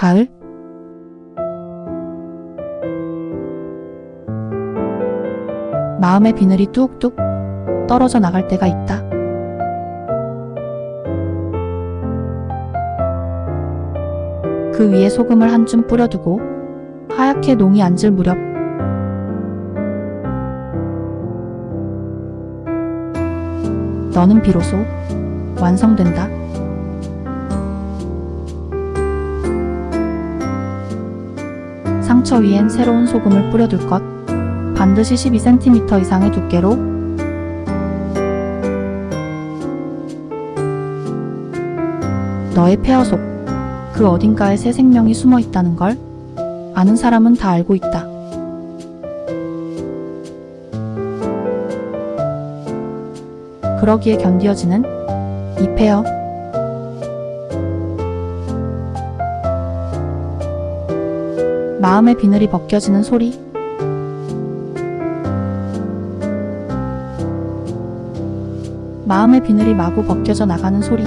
가을? 마음의 비늘이 뚝뚝 떨어져 나갈 때가 있다. 그 위에 소금을 한 줌 뿌려두고 하얗게 농이 앉을 무렵 너는 비로소 완성된다. 상처 위엔 새로운 소금을 뿌려둘 것. 반드시 12cm 이상의 두께로 너의 폐허 속 그 어딘가에 새 생명이 숨어 있다는 걸 아는 사람은 다 알고 있다. 그러기에 견디어지는 이 폐허. 마음의 비늘이 벗겨지는 소리. 마음의 비늘이 마구 벗겨져 나가는 소리.